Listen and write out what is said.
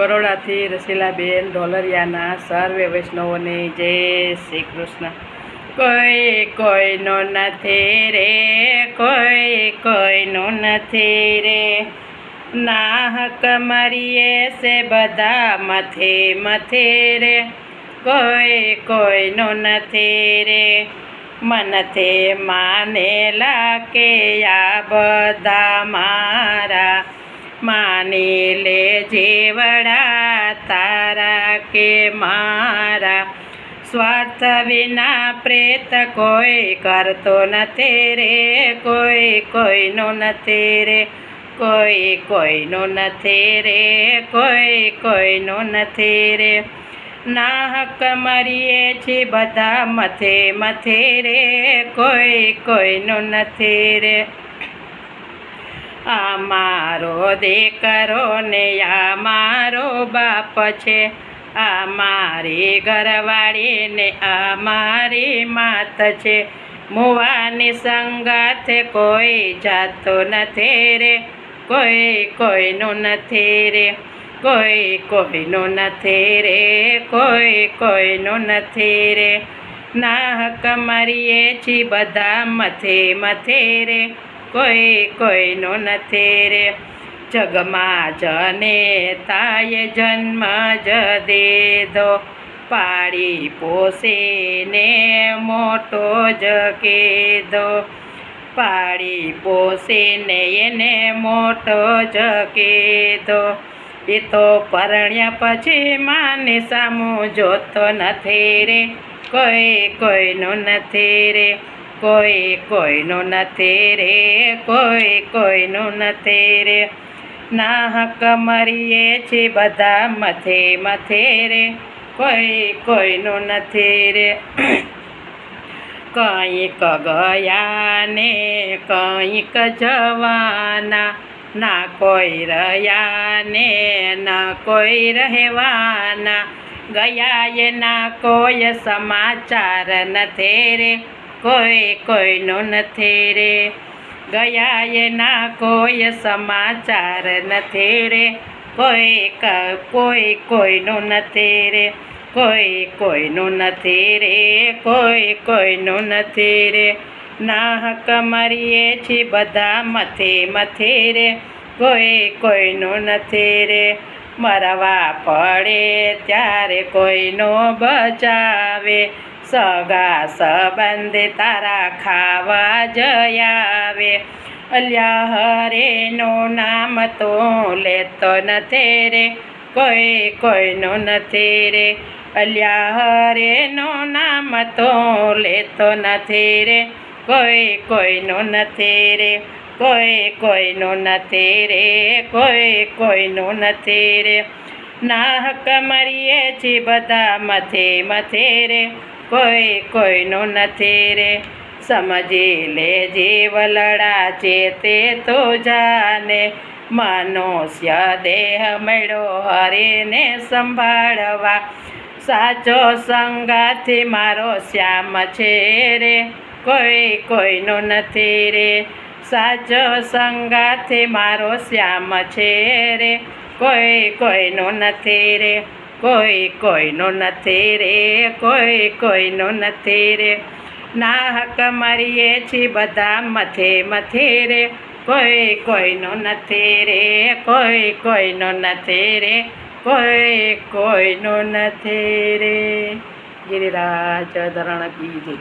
બરોડાથી રસીલાબેન ઢોલરિયાના સર્વે વૈષ્ણવોને જય શ્રી કૃષ્ણ. કોઈ કોઈનો નથી રે, કોઈ કોઈનો નથી રે. નાહક મરીએ છે બધા મથે મથે રે. કોઈ કોઈનો નથી રે, મનથી માનેલા કે આ બધા મારા માની લે જેવડા તારા કે મારા. સ્વાર્થ વિના પ્રેત કોઈ કરતો નથી રે, કોઈ કોઈનો નથી રે, કોઈ કોઈનો નથી રે, કોઈ કોઈનો નથી રે. નાહક મરીએ છીએ બધા મથે મથે રે, કોઈ કોઈનો નથી રે. આ મારો દીકરો ને આ મારો બાપ છે. આ મારી ઘરવાળી ને આ મારી માત છે. મુવાની સંગાથ કોઈ જાતો નથી રે. કોઈ કોઈનું નથી રે. કોઈ કોઈનું નથી રે. કોઈ કોઈનું નથી રે. ના હક મરીએ છીએ બધા મથે મથે રે. કોઈ કોઈનો નથી રે. જગમાં જને તાય જન્મ જ દીધો. પાડી પોસીને મોટો જ કીધો. પાડી પોસીને એને મોટો જ કીધો. એ તો પરણ્યા પછી માને સામું જોતો નથી રે. કોઈ કોઈનો નથી રે. કોઈ કોઈનો નથી રે, કોઈ કોઈનું નથી રે. ના હક મરીએ છે બધા મથે મથે રે. કોઈ કોઈનું નથી રે. કંઈક ગયા ને કંઈક જવાના. ના કોઈ રહ્યા ને ના કોઈ રહેવાના. ગયા એના કોઈ સમાચાર નથી રે. કોઈ, કોઈનો નથી રે. ગયા એના કોઈ સમાચાર નથી રે. કોઈ કોઈ, કોઈનો નથી રે. કોઈ, કોઈનું નથી રે. કોઈ, કોઈનું નથી રે. નાહક મરીએ છીએ બધા મથે મથે રે. કોઈ, કોઈનું નથી રે. મરવા પડે ત્યારે કોઈનો બચાવે. સગા સંબંધ તારા ખાવા જયાવે અલ્યા હરેનું નામ તો લેતો નથી રે, કોઈ કોઈનું નથી રે. અલ્યા હરેનું નામ તો લેતો નથી રે, કોઈ કોઈનું નથી રે, કોઈ કોઈનું નથી રે, કોઈ કોઈનું નથી રે. નાહક મરીએ છીએ બધા મથે મથે રે કોઈ કોઈનું નથી રે. સમજી લે જીવલડા છે તે તો જાને મનુષ્ય દેહ મેળો હરીને સંભાળવા. સાચો સંગાથી મારો શ્યામ છે રે. કોઈ કોઈનો નથી રે. સાચો સંગાથી મારો શ્યામ છે રે. કોઈ કોઈનો નથી રે. કોઈ કોઈનો નથી રે, કોઈ કોઈનો નથી રે. નાહક મરીએ છીએ બધા મથે મથે રે. કોઈ કોઈનો નથી રે, કોઈ કોઈનો નથી રે, કોઈ કોઈનો નથી રે. ગિરિરાજ ધરણ કીધી